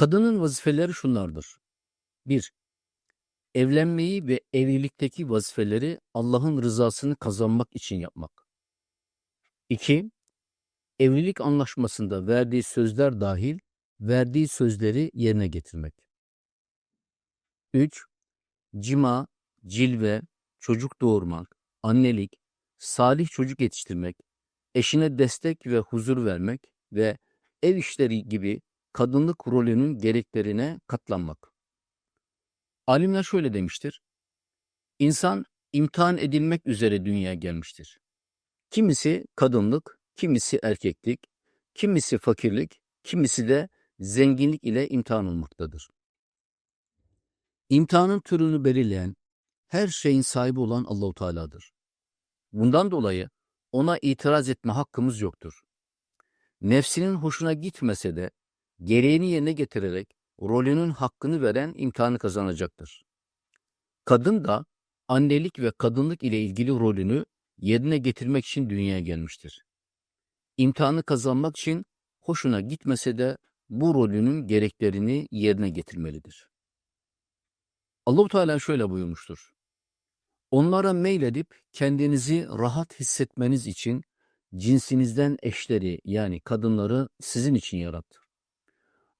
Kadının vazifeleri şunlardır. 1. Evlenmeyi ve evlilikteki vazifeleri Allah'ın rızasını kazanmak için yapmak. 2. Evlilik anlaşmasında verdiği sözler dahil verdiği sözleri yerine getirmek. 3. Cima, cilve, çocuk doğurmak, annelik, salih çocuk yetiştirmek, eşine destek ve huzur vermek ve ev işleri gibi kadınlık rolünün gereklerine katlanmak. Alimler şöyle demiştir. İnsan imtihan edilmek üzere dünyaya gelmiştir. Kimisi kadınlık, kimisi erkeklik, kimisi fakirlik, kimisi de zenginlik ile imtihan olmaktadır. İmtihanın türünü belirleyen, her şeyin sahibi olan Allahu Teala'dır. Bundan dolayı ona itiraz etme hakkımız yoktur. Nefsinin hoşuna gitmese de gereğini yerine getirerek rolünün hakkını veren imtihanı kazanacaktır. Kadın da annelik ve kadınlık ile ilgili rolünü yerine getirmek için dünyaya gelmiştir. İmtihanı kazanmak için hoşuna gitmese de bu rolünün gereklerini yerine getirmelidir. Allahu Teala şöyle buyurmuştur. Onlara meyledip kendinizi rahat hissetmeniz için cinsinizden eşleri yani kadınları sizin için yarattı.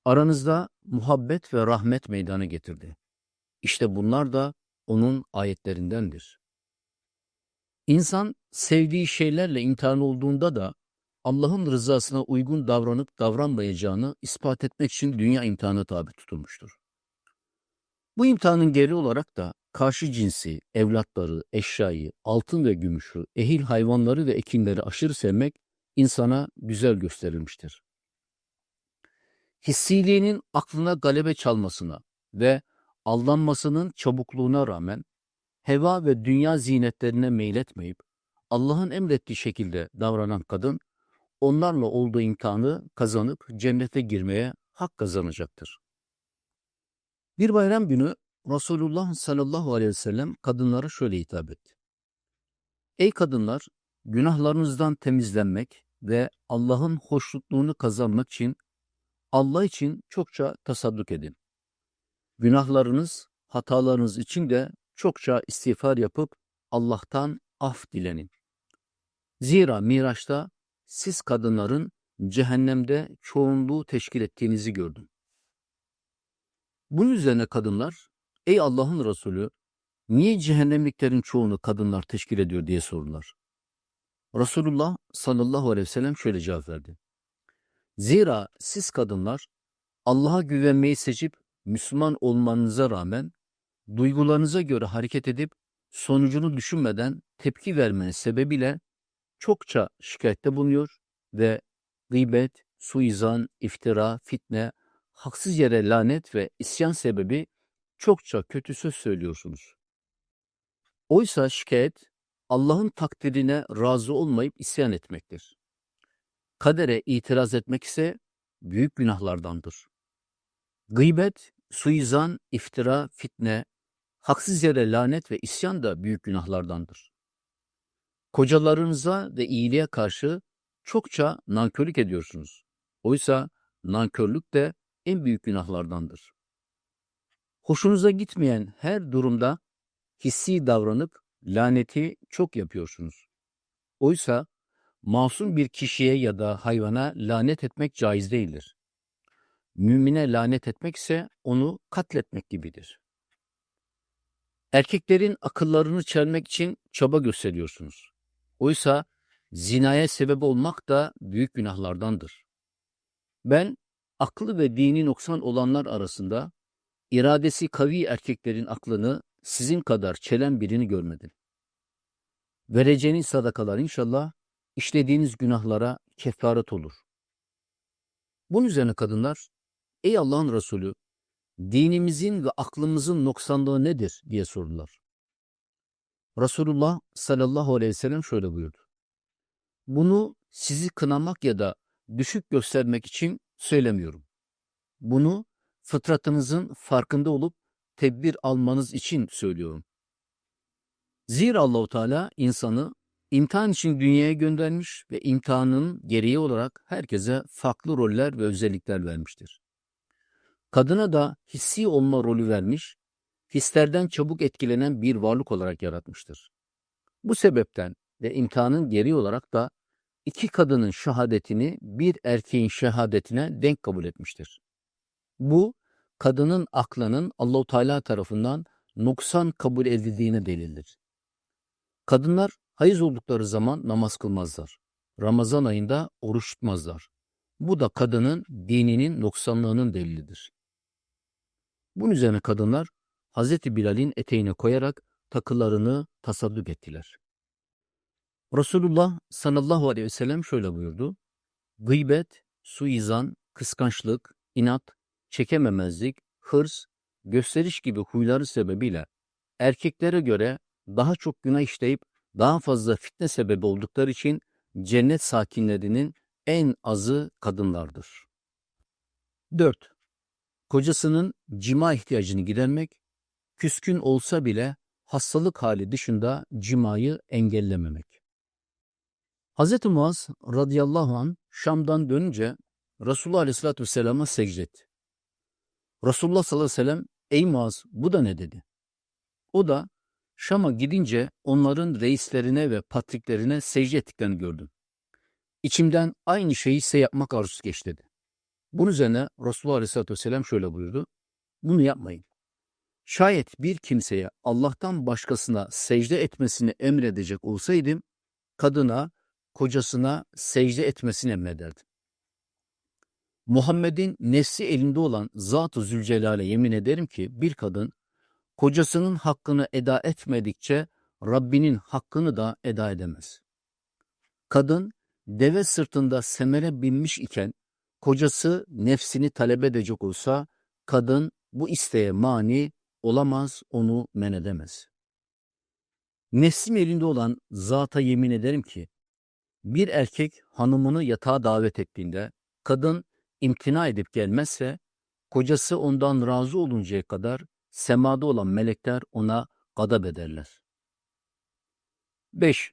Aranızda muhabbet ve rahmet meydana getirdi. İşte bunlar da onun ayetlerindendir. İnsan sevdiği şeylerle imtihan olduğunda da Allah'ın rızasına uygun davranıp davranmayacağını ispat etmek için dünya imtihanı tabi tutulmuştur. Bu imtihanın geri olarak da karşı cinsi, evlatları, eşyayı, altın ve gümüşü, ehil hayvanları ve ekinleri aşırı sevmek insana güzel gösterilmiştir. Hissiliğinin aklına galebe çalmasına ve aldanmasının çabukluğuna rağmen heva ve dünya zinetlerine meyletmeyip Allah'ın emrettiği şekilde davranan kadın onlarla olduğu imtihanı kazanıp cennete girmeye hak kazanacaktır. Bir bayram günü Resulullah sallallahu aleyhi ve sellem kadınlara şöyle hitap etti. Ey kadınlar! Günahlarınızdan temizlenmek ve Allah'ın hoşnutluğunu kazanmak için Allah için çokça tasadduk edin. Günahlarınız, hatalarınız için de çokça istiğfar yapıp Allah'tan af dilenin. Zira Miraç'ta siz kadınların cehennemde çoğunluğu teşkil ettiğinizi gördüm. Bunun üzerine kadınlar, ey Allah'ın Resulü, niye cehennemliklerin çoğunu kadınlar teşkil ediyor diye sordular. Resulullah sallallahu aleyhi ve sellem şöyle cevap verdi. Zira siz kadınlar Allah'a güvenmeyi seçip Müslüman olmanıza rağmen duygularınıza göre hareket edip sonucunu düşünmeden tepki vermeniz sebebiyle çokça şikayette bulunuyor ve gıybet, suizan, iftira, fitne, haksız yere lanet ve isyan sebebi çokça kötü söz söylüyorsunuz. Oysa şikayet Allah'ın takdirine razı olmayıp isyan etmektir. Kadere itiraz etmek ise büyük günahlardandır. Gıybet, suizan, iftira, fitne, haksız yere lanet ve isyan da büyük günahlardandır. Kocalarınıza ve iyiliğe karşı çokça nankörlük ediyorsunuz. Oysa nankörlük de en büyük günahlardandır. Hoşunuza gitmeyen her durumda hissi davranıp laneti çok yapıyorsunuz. Oysa masum bir kişiye ya da hayvana lanet etmek caiz değildir. Mümine lanet etmek ise onu katletmek gibidir. Erkeklerin akıllarını çelmek için çaba gösteriyorsunuz. Oysa zinaya sebep olmak da büyük günahlardandır. Ben aklı ve dini noksan olanlar arasında iradesi kavi erkeklerin aklını sizin kadar çelen birini görmedim. Vereceğiniz sadakalar inşallah işlediğiniz günahlara kefaret olur. Bunun üzerine kadınlar, ey Allah'ın Resulü, dinimizin ve aklımızın noksanlığı nedir diye sordular. Resulullah sallallahu aleyhi ve sellem şöyle buyurdu. Bunu sizi kınamak ya da düşük göstermek için söylemiyorum. Bunu fıtratınızın farkında olup tedbir almanız için söylüyorum. Zira Allahu Teala insanı imtihan için dünyaya göndermiş ve imtihanın gereği olarak herkese farklı roller ve özellikler vermiştir. kadına da hissi olma rolü vermiş, hislerden çabuk etkilenen bir varlık olarak yaratmıştır. Bu sebepten ve imtihanın geri olarak da iki kadının şehadetini bir erkeğin şehadetine denk kabul etmiştir. Bu kadının aklının Allahu Teala tarafından noksan kabul edildiğine delildir. Kadınlar hayız oldukları zaman namaz kılmazlar. Ramazan ayında oruç tutmazlar. Bu da kadının dininin noksanlığının delilidir. Bunun üzerine kadınlar Hazreti Bilal'in eteğine koyarak takılarını tasadduk ettiler. Resulullah sallallahu aleyhi ve sellem şöyle buyurdu. Gıybet, suizan, kıskançlık, inat, çekememezlik, hırs, gösteriş gibi huyları sebebiyle erkeklere göre daha çok günah işleyip daha fazla fitne sebebi oldukları için cennet sakinlerinin en azı kadınlardır. 4. Kocasının cima ihtiyacını gidermek, küskün olsa bile hastalık hali dışında cimayı engellememek. Hz. Muaz radıyallahu an Şam'dan dönünce Resulullah aleyhissalatü vesselam'a secde etti. Resulullah sallallahu aleyhi ve sellem ey Muaz bu da ne dedi? O da Şam'a gidince onların reislerine ve patriklerine secde ettiklerini gördüm. İçimden aynı şeyi size yapmak arzusu geçti dedi. Bunun üzerine Resulullah Aleyhisselatü Vesselam şöyle buyurdu. Bunu yapmayın. Şayet bir kimseye Allah'tan başkasına secde etmesini emredecek olsaydım, kadına, kocasına secde etmesini emrederdim. Muhammed'in nefsi elinde olan Zat-ı Zülcelal'e yemin ederim ki bir kadın kocasının hakkını eda etmedikçe Rabbinin hakkını da eda edemez. Kadın deve sırtında semere binmiş iken kocası nefsini talep edecek olsa kadın bu isteğe mani olamaz, onu men edemez. Nefsim elinde olan zata yemin ederim ki bir erkek hanımını yatağa davet ettiğinde kadın imtina edip gelmezse kocası ondan razı oluncaya kadar semada olan melekler ona gadab ederler. 5.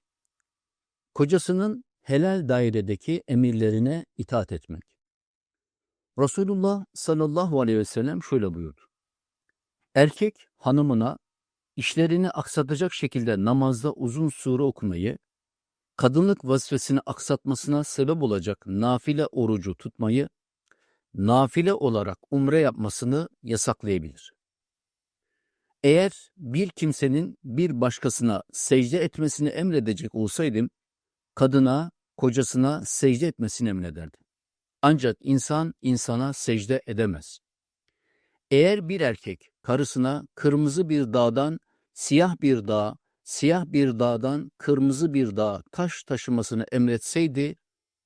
Kocasının helal dairedeki emirlerine itaat etmek. Resulullah sallallahu aleyhi ve sellem şöyle buyurdu. Erkek hanımına işlerini aksatacak şekilde namazda uzun sure okumayı, kadınlık vazifesini aksatmasına sebep olacak nafile orucu tutmayı, nafile olarak umre yapmasını yasaklayabilir. Eğer bir kimsenin bir başkasına secde etmesini emredecek olsaydım, kadına, kocasına secde etmesini emrederdim. Ancak insan insana secde edemez. Eğer bir erkek karısına kırmızı bir dağdan siyah bir dağ, siyah bir dağdan kırmızı bir dağ taş taşımasını emretseydi,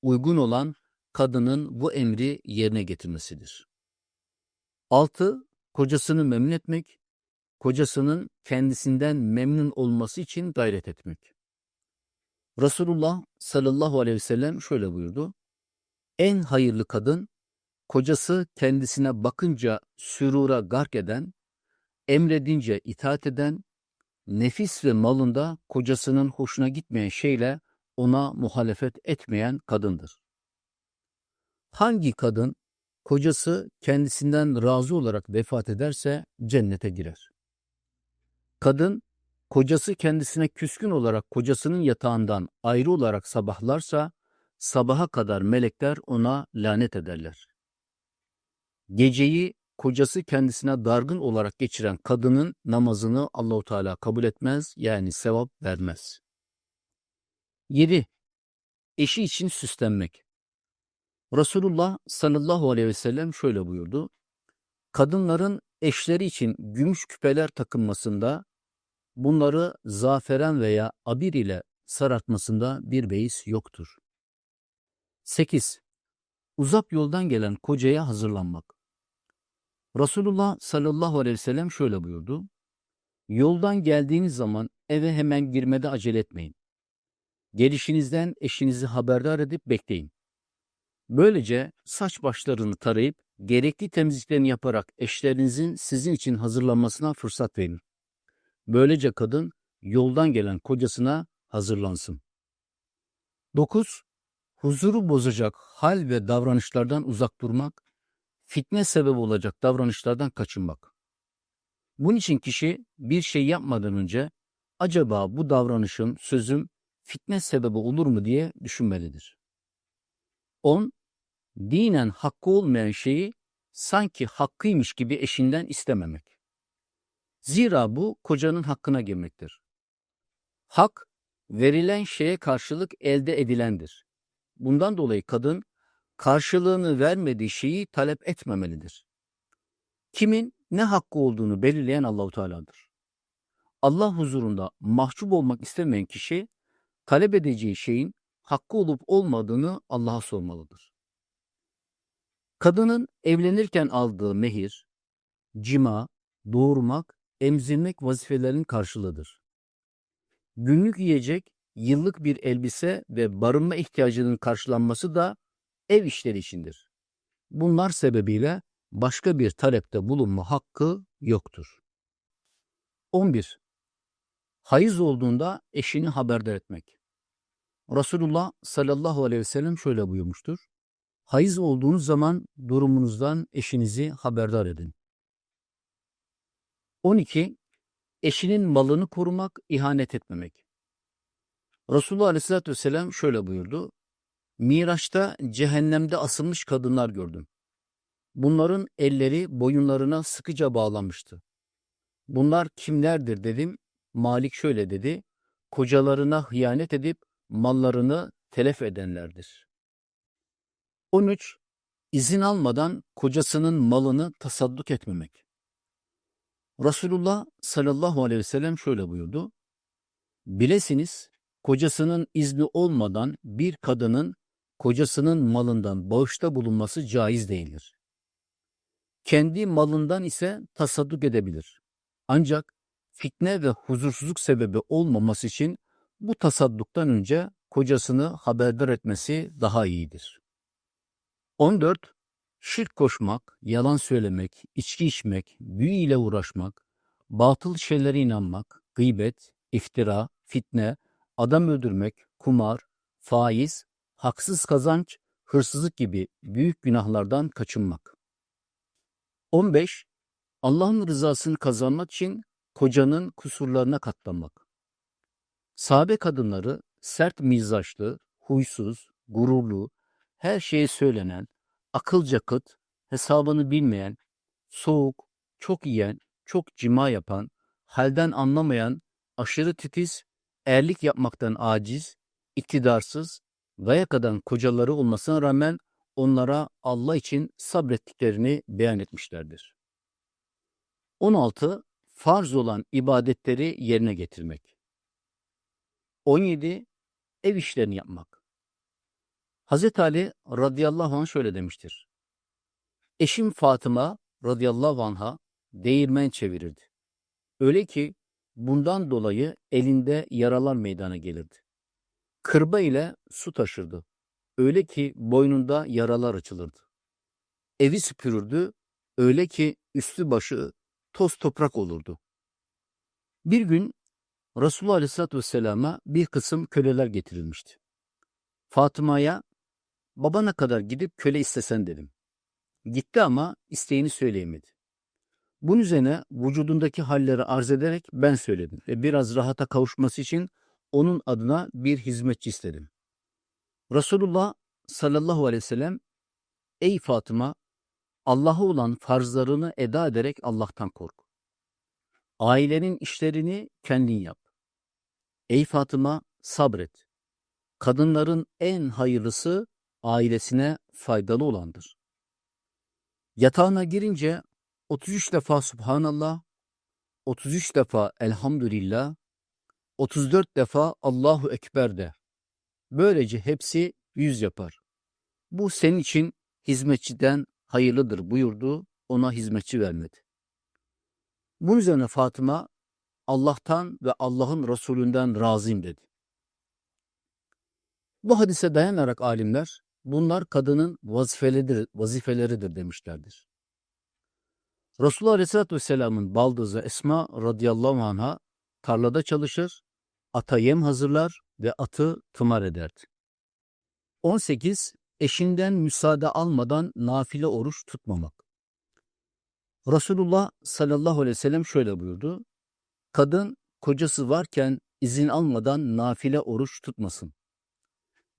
uygun olan kadının bu emri yerine getirmesidir. 6. Kocasını memnun etmek, kocasının kendisinden memnun olması için gayret etmek. Resulullah sallallahu aleyhi ve sellem şöyle buyurdu. En hayırlı kadın, kocası kendisine bakınca sürura gark eden, emredince itaat eden, nefis ve malında kocasının hoşuna gitmeyen şeyle ona muhalefet etmeyen kadındır. Hangi kadın kocası kendisinden razı olarak vefat ederse cennete girer. Kadın kocası kendisine küskün olarak kocasının yatağından ayrı olarak sabahlarsa sabaha kadar melekler ona lanet ederler. Geceyi kocası kendisine dargın olarak geçiren kadının namazını Allahu Teala kabul etmez yani sevap vermez. 7. Eşi için süslenmek. Resulullah sallallahu aleyhi ve sellem şöyle buyurdu. Kadınların eşleri için gümüş küpeler takınmasında bunları zaferen veya abir ile sarartmasında bir beis yoktur. 8. Uzak yoldan gelen kocaya hazırlanmak. Resulullah sallallahu aleyhi ve sellem şöyle buyurdu. Yoldan geldiğiniz zaman eve hemen girmede acele etmeyin. Gelişinizden eşinizi haberdar edip bekleyin. Böylece saç başlarını tarayıp gerekli temizliklerini yaparak eşlerinizin sizin için hazırlanmasına fırsat verin. Böylece kadın yoldan gelen kocasına hazırlansın. 9. Huzuru bozacak hal ve davranışlardan uzak durmak, fitne sebebi olacak davranışlardan kaçınmak. Bunun için kişi bir şey yapmadan önce acaba bu davranışım, sözüm fitne sebebi olur mu diye düşünmelidir. 10. Dinen hakkı olmayan şeyi sanki hakkıymış gibi eşinden istememek. Zira bu kocanın hakkına girmektir. Hak, verilen şeye karşılık elde edilendir. Bundan dolayı kadın karşılığını vermediği şeyi talep etmemelidir. Kimin ne hakkı olduğunu belirleyen Allahu Teala'dır. Allah huzurunda mahcup olmak istemeyen kişi talep edeceği şeyin hakkı olup olmadığını Allah'a sormalıdır. Kadının evlenirken aldığı mehir, cima, doğurmak, emzirmek vazifelerinin karşılığıdır. Günlük yiyecek, yıllık bir elbise ve barınma ihtiyacının karşılanması da ev işleri içindir. Bunlar sebebiyle başka bir talepte bulunma hakkı yoktur. 11. Hayız olduğunda eşini haberdar etmek. Resulullah sallallahu aleyhi ve sellem şöyle buyurmuştur. Hayız olduğunuz zaman durumunuzdan eşinizi haberdar edin. 12. Eşinin malını korumak, ihanet etmemek. Resulullah aleyhissalatü vesselam şöyle buyurdu. Miraç'ta cehennemde asılmış kadınlar gördüm. Bunların elleri boyunlarına sıkıca bağlanmıştı. Bunlar kimlerdir dedim. Malik şöyle dedi. Kocalarına hıyanet edip mallarını telef edenlerdir. 13. İzin almadan kocasının malını tasadduk etmemek. Resulullah sallallahu aleyhi ve sellem şöyle buyurdu. Bilesiniz kocasının izni olmadan bir kadının kocasının malından bağışta bulunması caiz değildir. Kendi malından ise tasadduk edebilir. Ancak fitne ve huzursuzluk sebebi olmaması için bu tasadduktan önce kocasını haberdar etmesi daha iyidir. 14. Şirk koşmak, yalan söylemek, içki içmek, büyü ile uğraşmak, batıl şeylere inanmak, gıybet, iftira, fitne, adam öldürmek, kumar, faiz, haksız kazanç, hırsızlık gibi büyük günahlardan kaçınmak. 15. Allah'ın rızasını kazanmak için kocanın kusurlarına katlanmak. Sahabe kadınları sert mizaçlı, huysuz, gururlu, her şeye söylenen, akılca kıt, hesabını bilmeyen, soğuk, çok yiyen, çok cima yapan, halden anlamayan, aşırı titiz, erlik yapmaktan aciz, iktidarsız, dayak eden kocaları olmasına rağmen onlara Allah için sabrettiklerini beyan etmişlerdir. 16. Farz olan ibadetleri yerine getirmek. 17. Ev işlerini yapmak. Hazreti Ali radıyallahu anh şöyle demiştir. Eşim Fatıma radıyallahu anh'a değirmen çevirirdi. Öyle ki bundan dolayı elinde yaralar meydana gelirdi. Kırba ile su taşırdı. Öyle ki boynunda yaralar açılırdı. Evi süpürürdü. Öyle ki üstü başı toz toprak olurdu. Bir gün Resulullah Aleyhisselatü Vesselam'a bir kısım köleler getirilmişti. Fatıma'ya babana kadar gidip köle istesen dedim. Gitti ama isteğini söyleyemedi. Bunun üzerine vücudundaki halleri arz ederek ben söyledim ve biraz rahata kavuşması için onun adına bir hizmetçi istedim. Resulullah sallallahu aleyhi ve sellem Ey Fatıma Allah'a olan farzlarını eda ederek Allah'tan kork. Ailenin işlerini kendin yap. Ey Fatıma sabret. Kadınların en hayırlısı ailesine faydalı olandır. Yatağına girince 33 defa Subhanallah, 33 defa Elhamdülillah, 34 defa Allahu Ekber de. Böylece hepsi yüz yapar. Bu senin için hizmetçiden hayırlıdır buyurdu, ona hizmetçi vermedi. Bunun üzerine Fatıma Allah'tan ve Allah'ın Resulünden razıyım dedi. Bu hadise dayanarak alimler bunlar kadının vazifeleridir, vazifeleridir demişlerdir. Resulullah Aleyhisselatü Vesselam'ın baldızı Esma radıyallahu anh'a tarlada çalışır, ata yem hazırlar ve atı tımar ederdi. 18. eşinden müsaade almadan nafile oruç tutmamak. Resulullah sallallahu aleyhi ve sellem şöyle buyurdu. Kadın kocası varken izin almadan nafile oruç tutmasın.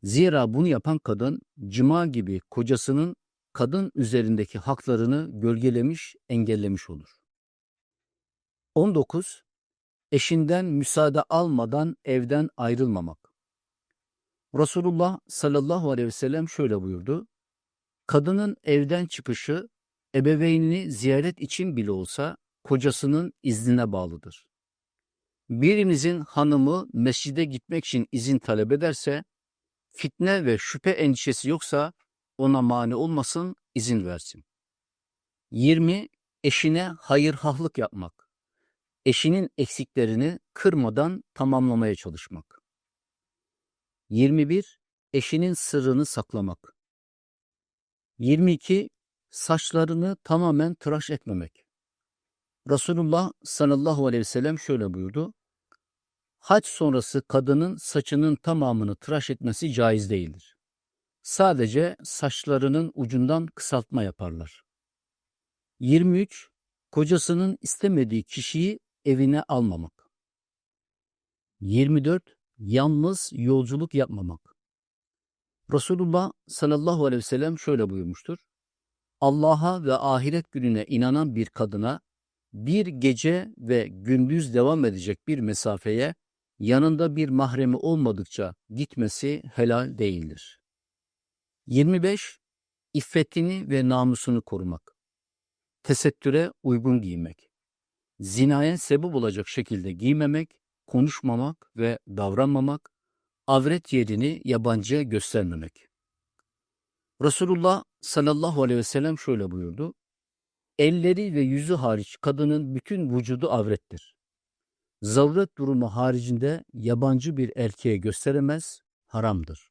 Zira bunu yapan kadın cima gibi kocasının kadın üzerindeki haklarını gölgelemiş, engellemiş olur. 19. Eşinden müsaade almadan evden ayrılmamak. Resulullah sallallahu aleyhi ve sellem şöyle buyurdu. Kadının evden çıkışı ebeveynini ziyaret için bile olsa kocasının iznine bağlıdır. Birinizin hanımı mescide gitmek için izin talep ederse, fitne ve şüphe endişesi yoksa ona mani olmasın, izin versin. 20. Eşine hayırhahlık yapmak. Eşinin eksiklerini kırmadan tamamlamaya çalışmak. 21. Eşinin sırrını saklamak. 22. Saçlarını tamamen tıraş etmemek. Resulullah sallallahu aleyhi ve sellem şöyle buyurdu. Hac sonrası kadının saçının tamamını tıraş etmesi caiz değildir. Sadece saçlarının ucundan kısaltma yaparlar. 23. Kocasının istemediği kişiyi evine almamak. 24. Yalnız yolculuk yapmamak. Resulullah sallallahu aleyhi ve sellem şöyle buyurmuştur. Allah'a ve ahiret gününe inanan bir kadına bir gece ve gündüz devam edecek bir mesafeye yanında bir mahremi olmadıkça gitmesi helal değildir. 25. İffetini ve namusunu korumak. Tesettüre uygun giymek. Zinaya sebep olacak şekilde giymemek, konuşmamak ve davranmamak, avret yerini yabancıya göstermemek. Resulullah sallallahu aleyhi ve sellem şöyle buyurdu. Elleri ve yüzü hariç kadının bütün vücudu avrettir. Zavret durumu haricinde yabancı bir erkeğe gösteremez, haramdır.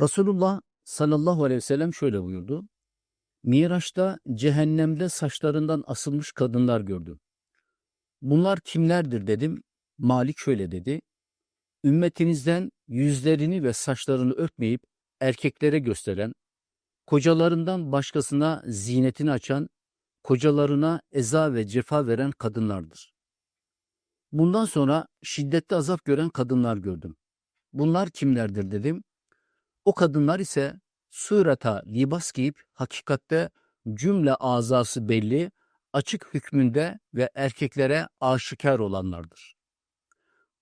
Resulullah sallallahu aleyhi ve sellem şöyle buyurdu. Miraç'ta cehennemde saçlarından asılmış kadınlar gördüm. Bunlar kimlerdir dedim. Malik şöyle dedi. Ümmetinizden yüzlerini ve saçlarını örtmeyip erkeklere gösteren, kocalarından başkasına zinetini açan, kocalarına eza ve cefa veren kadınlardır. Bundan sonra şiddetli azap gören kadınlar gördüm. Bunlar kimlerdir dedim. O kadınlar ise surata libas giyip hakikatte cümle azası belli, açık hükmünde ve erkeklere aşikar olanlardır.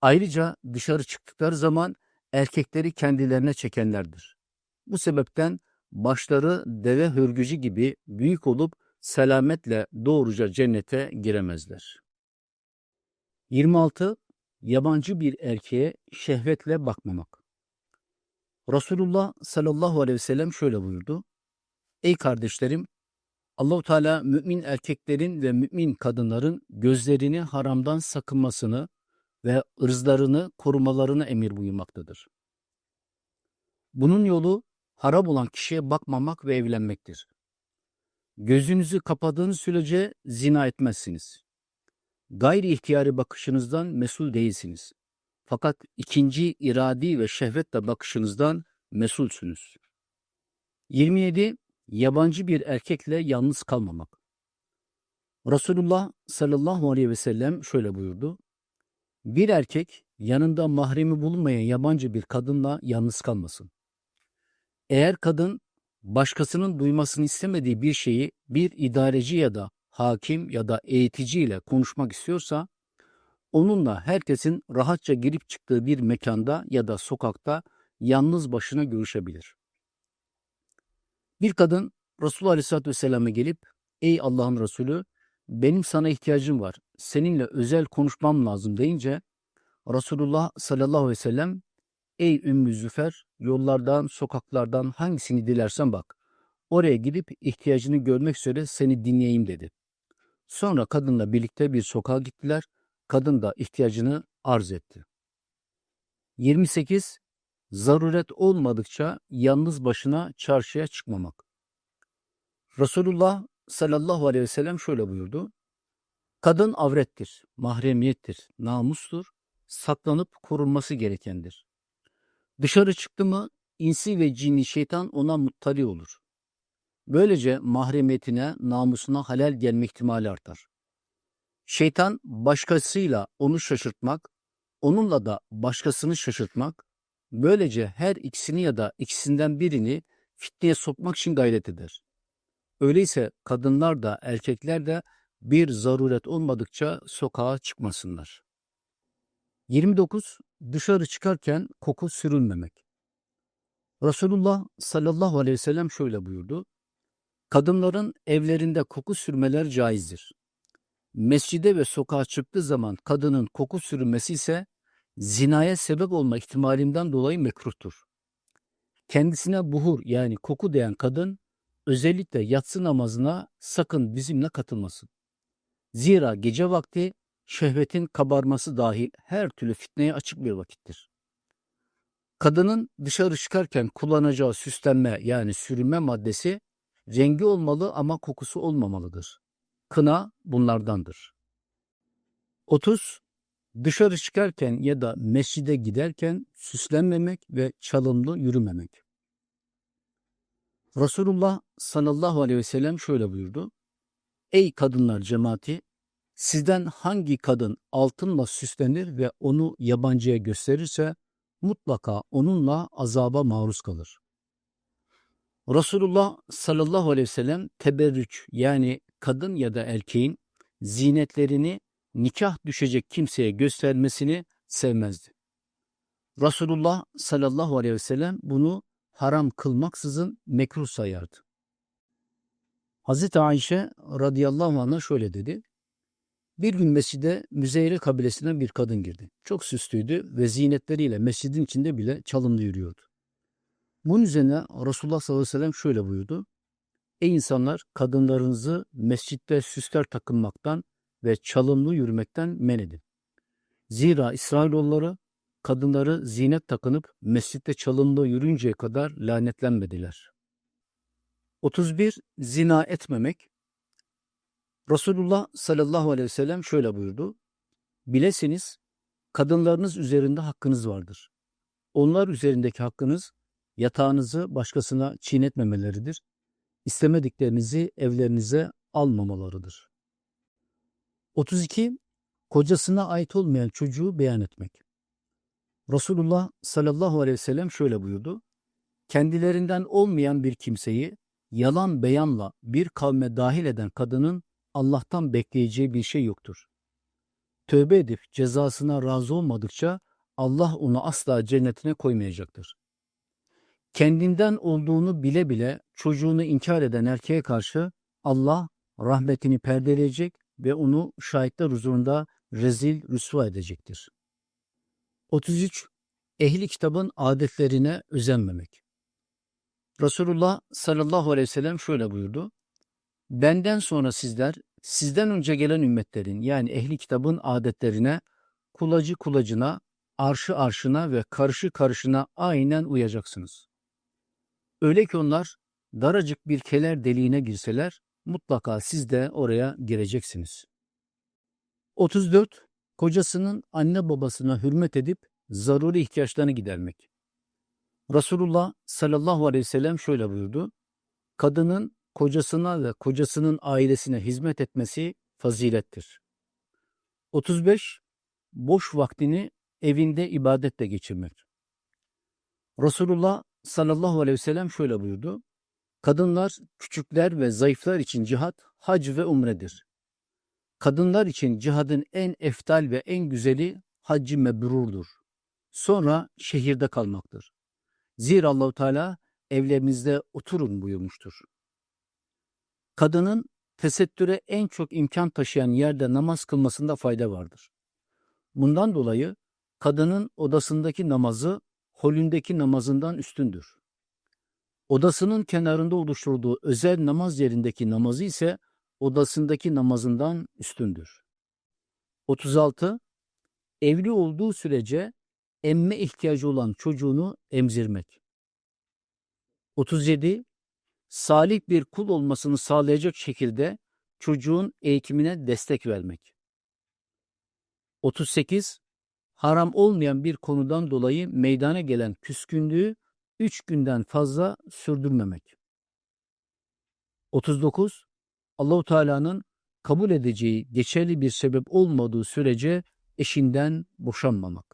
Ayrıca dışarı çıktıkları zaman erkekleri kendilerine çekenlerdir. Bu sebepten başları deve hürgücü gibi büyük olup selametle doğruca cennete giremezler. 26. Yabancı bir erkeğe şehvetle bakmamak. Resulullah sallallahu aleyhi ve sellem şöyle buyurdu. Ey kardeşlerim, Allahu Teala mümin erkeklerin ve mümin kadınların gözlerini haramdan sakınmasını ve ırzlarını korumalarını emir buyurmaktadır. Bunun yolu haram olan kişiye bakmamak ve evlenmektir. Gözünüzü kapadığınız sürece zina etmezsiniz. Gayri ihtiyari bakışınızdan mesul değilsiniz. Fakat ikinci iradi ve şehvetle bakışınızdan mesulsünüz. 27. Yabancı bir erkekle yalnız kalmamak. Resulullah sallallahu aleyhi ve sellem şöyle buyurdu. Bir erkek yanında mahremi bulunmayan yabancı bir kadınla yalnız kalmasın. Eğer kadın başkasının duymasını istemediği bir şeyi bir idareci ya da hakim ya da eğiticiyle konuşmak istiyorsa onunla herkesin rahatça girip çıktığı bir mekanda ya da sokakta yalnız başına görüşebilir. Bir kadın Resulullah Aleyhisselatü Vesselam'a gelip ey Allah'ın Resulü benim sana ihtiyacım var. Seninle özel konuşmam lazım deyince Resulullah sallallahu aleyhi ve sellem ey Ümmü Züfer yollardan sokaklardan hangisini dilersen bak. Oraya gidip ihtiyacını görmek üzere seni dinleyeyim dedi. Sonra kadınla birlikte bir sokağa gittiler. Kadın da ihtiyacını arz etti. 28. Zaruret olmadıkça yalnız başına çarşıya çıkmamak. Resulullah sallallahu aleyhi ve sellem şöyle buyurdu. Kadın avrettir, mahremiyettir, namustur, saklanıp korunması gerekendir. Dışarı çıktı mı insi ve cinni şeytan ona muttali olur. Böylece mahremiyetine, namusuna halal gelme ihtimali artar. Şeytan başkasıyla onu şaşırtmak, onunla da başkasını şaşırtmak, böylece her ikisini ya da ikisinden birini fitneye sokmak için gayret eder. Öyleyse kadınlar da erkekler de bir zaruret olmadıkça sokağa çıkmasınlar. 29. Dışarı çıkarken koku sürülmemek. Resulullah sallallahu aleyhi ve sellem şöyle buyurdu. Kadınların evlerinde koku sürmeler caizdir. Mescide ve sokağa çıktığı zaman kadının koku sürmesi ise zinaya sebep olma ihtimalinden dolayı mekruhtur. Kendisine buhur yani koku diyen kadın özellikle yatsı namazına sakın bizimle katılmasın. Zira gece vakti şehvetin kabarması dahil her türlü fitneye açık bir vakittir. Kadının dışarı çıkarken kullanacağı süslenme yani sürünme maddesi rengi olmalı ama kokusu olmamalıdır. Kına bunlardandır. 30. Dışarı çıkarken ya da mescide giderken süslenmemek ve çalımlı yürümemek. Resulullah sallallahu aleyhi ve sellem şöyle buyurdu. Ey kadınlar cemaati, sizden hangi kadın altınla süslenir ve onu yabancıya gösterirse mutlaka onunla azaba maruz kalır. Resulullah sallallahu aleyhi ve sellem teberrüç yani kadın ya da erkeğin zinetlerini nikah düşecek kimseye göstermesini sevmezdi. Resulullah sallallahu aleyhi ve sellem bunu haram kılmaksızın mekruh sayardı. Hazreti Ayşe radıyallahu anh'a şöyle dedi. Bir gün mescide Müzeyre kabilesinden bir kadın girdi. Çok süslüydü ve zinetleriyle mescidin içinde bile çalımlı yürüyordu. Bunun üzerine Resulullah sallallahu aleyhi ve sellem şöyle buyurdu. Ey insanlar kadınlarınızı mescitte süsler takınmaktan ve çalımlı yürümekten men edin. Zira İsrailoğulları kadınları zinet takınıp mescitte çalımlı yürüyünceye kadar lanetlenmediler. 31. Zina etmemek Resulullah sallallahu aleyhi ve sellem şöyle buyurdu. Bilesiniz kadınlarınız üzerinde hakkınız vardır. Onlar üzerindeki hakkınız yatağınızı başkasına çiğnetmemeleridir. İstemediklerinizi evlerinize almamalarıdır. 32. Kocasına ait olmayan çocuğu beyan etmek. Resulullah sallallahu aleyhi ve sellem şöyle buyurdu. Kendilerinden olmayan bir kimseyi yalan beyanla bir kavme dahil eden kadının Allah'tan bekleyeceği bir şey yoktur. Tövbe edip cezasına razı olmadıkça Allah onu asla cennetine koymayacaktır. Kendinden olduğunu bile bile çocuğunu inkar eden erkeğe karşı Allah rahmetini perdeleyecek ve onu şahitler huzurunda rezil rüsva edecektir. 33. Ehli kitabın adetlerine özenmemek. Resulullah sallallahu aleyhi ve sellem şöyle buyurdu. Benden sonra sizler sizden önce gelen ümmetlerin yani ehli kitabın adetlerine kulacı kulacına, arşı arşına ve karışı karışına aynen uyacaksınız. Öyle ki onlar daracık bir keler deliğine girseler mutlaka siz de oraya gireceksiniz. 34. Kocasının anne babasına hürmet edip zaruri ihtiyaçlarını gidermek. Resulullah sallallahu aleyhi ve sellem şöyle buyurdu. Kadının kocasına ve kocasının ailesine hizmet etmesi fazilettir. 35. Boş vaktini evinde ibadetle geçirmek. Resulullah sallallahu aleyhi ve sellem şöyle buyurdu. Kadınlar, küçükler ve zayıflar için cihat, hac ve umredir. Kadınlar için cihadın en eftal ve en güzeli haccı mebrurdur. Sonra şehirde kalmaktır. Zira Allahu Teala evlerimizde oturun buyurmuştur. Kadının tesettüre en çok imkan taşıyan yerde namaz kılmasında fayda vardır. Bundan dolayı kadının odasındaki namazı holündeki namazından üstündür. Odasının kenarında oluşturduğu özel namaz yerindeki namazı ise odasındaki namazından üstündür. 36. Evli olduğu sürece emme ihtiyacı olan çocuğunu emzirmek. 37. Salih bir kul olmasını sağlayacak şekilde çocuğun eğitimine destek vermek. 38. Haram olmayan bir konudan dolayı meydana gelen küskünlüğü üç günden fazla sürdürmemek. 39. Allahu Teala'nın kabul edeceği geçerli bir sebep olmadığı sürece eşinden boşanmamak.